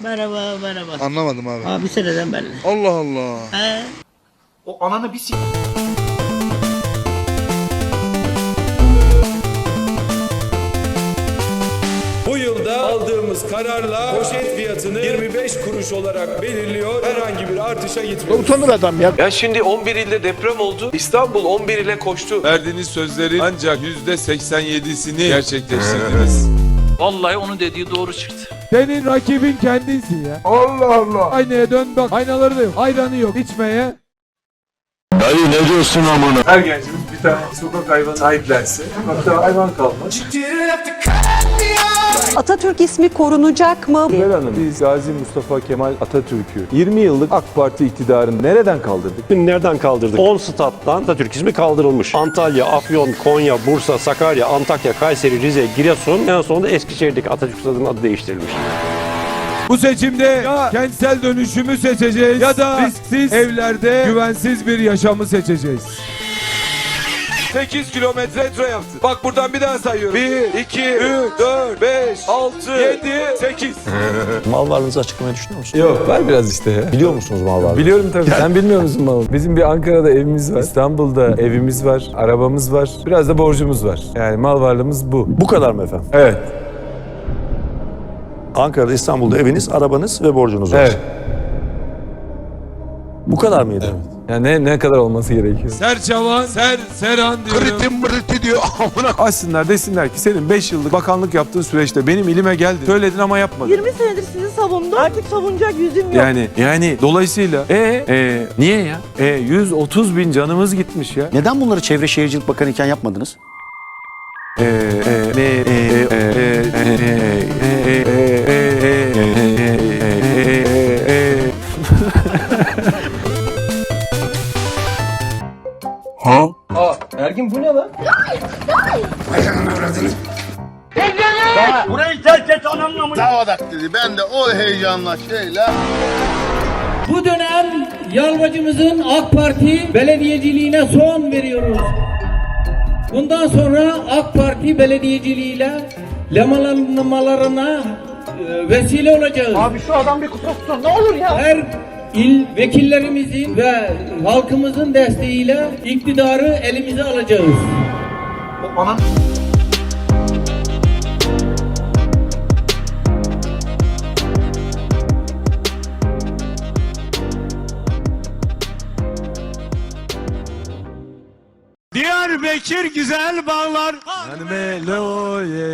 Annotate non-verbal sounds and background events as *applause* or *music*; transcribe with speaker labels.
Speaker 1: Merhaba merhaba.
Speaker 2: Anlamadım abi.
Speaker 1: Abi seneden belli.
Speaker 2: Allah Allah.
Speaker 1: He.
Speaker 3: O ananı bir s-
Speaker 4: Bu yılda aldığımız kararla poşet fiyatını 25 kuruş olarak belirliyor. Herhangi bir artışa gitmiyor.
Speaker 2: Utanır adam ya.
Speaker 5: Ya şimdi 11 ilde deprem oldu. İstanbul 11 ile koştu.
Speaker 6: Verdiğiniz sözlerin ancak %87'sini gerçekleştirdiniz.
Speaker 7: Vallahi onun dediği doğru çıktı.
Speaker 8: Senin rakibin kendinsin ya.
Speaker 2: Allah Allah.
Speaker 8: Aynaya dön bak. Aynaları da yok. Ayranı yok. İçmeye.
Speaker 4: Her gencimiz bir tane sokak hayvanı sahiplense. Hatta hayvan kalmaz.
Speaker 9: Atatürk ismi korunacak mı?
Speaker 10: Sibel Hanım, biz Gazi Mustafa Kemal Atatürk'ü 20 yıllık AK Parti iktidarını nereden kaldırdık?
Speaker 11: Nereden kaldırdık? 10 stat'tan Atatürk ismi kaldırılmış. Antalya, Afyon, Konya, Bursa, Sakarya, Antakya, Kayseri, Rize, Giresun en sonunda Eskişehir'deki Atatürk stadının adı değiştirilmiş.
Speaker 8: Bu seçimde ya kentsel dönüşümü seçeceğiz ya da risksiz evlerde güvensiz bir yaşamı seçeceğiz.
Speaker 4: 8 kilometre metro yaptı. Bak buradan bir daha sayıyorum. 1, 2, 3, 4, 5, 6, 7, 8.
Speaker 11: Mal varlığınızı açıklamayı düşünüyor musunuz?
Speaker 10: Yok, var biraz işte ya.
Speaker 11: Biliyor musunuz mal varlığını?
Speaker 10: Biliyorum tabii. Sen bilmiyor musun mal? *laughs* Bizim bir Ankara'da evimiz var. İstanbul'da evimiz var. Arabamız var. Biraz da borcumuz var. Yani mal varlığımız bu.
Speaker 11: Bu kadar mı efendim?
Speaker 10: Evet.
Speaker 11: Ankara'da, İstanbul'da eviniz, arabanız ve borcunuz var.
Speaker 10: Evet.
Speaker 11: Bu kadar mıydı?
Speaker 10: Yani ne, ne kadar olması gerekiyor?
Speaker 8: Serçavan, ser, seran diyorum.
Speaker 2: Kritim briti diyor. Amına
Speaker 10: Açsınlar desinler ki senin 5 yıllık bakanlık yaptığın süreçte benim ilime geldi. Söyledin ama yapmadın.
Speaker 9: 20 senedir sizi savundum. Artık savunacak yüzüm yok.
Speaker 10: Yani yani dolayısıyla e, e niye ya? E 130 bin canımız gitmiş ya.
Speaker 11: Neden bunları Çevre Şehircilik Bakanı iken yapmadınız?
Speaker 10: E, e, e, e, e, e, e, e, e, e, e,
Speaker 3: Ergin bu ne lan?
Speaker 1: Burayı terk et anamla mı?
Speaker 2: Davadak dedi. Ben de o heyecanla şeyle.
Speaker 7: Bu dönem Yalvacımızın AK Parti belediyeciliğine son veriyoruz. Bundan sonra AK Parti belediyeciliğiyle lemalanmalarına e, vesile olacağız.
Speaker 3: Abi şu adam bir kusursun ne olur ya.
Speaker 7: Her il vekillerimizin ve halkımızın desteğiyle iktidarı elimize alacağız.
Speaker 3: O anan
Speaker 8: Diyarbakır güzel bağlar. Yani meloye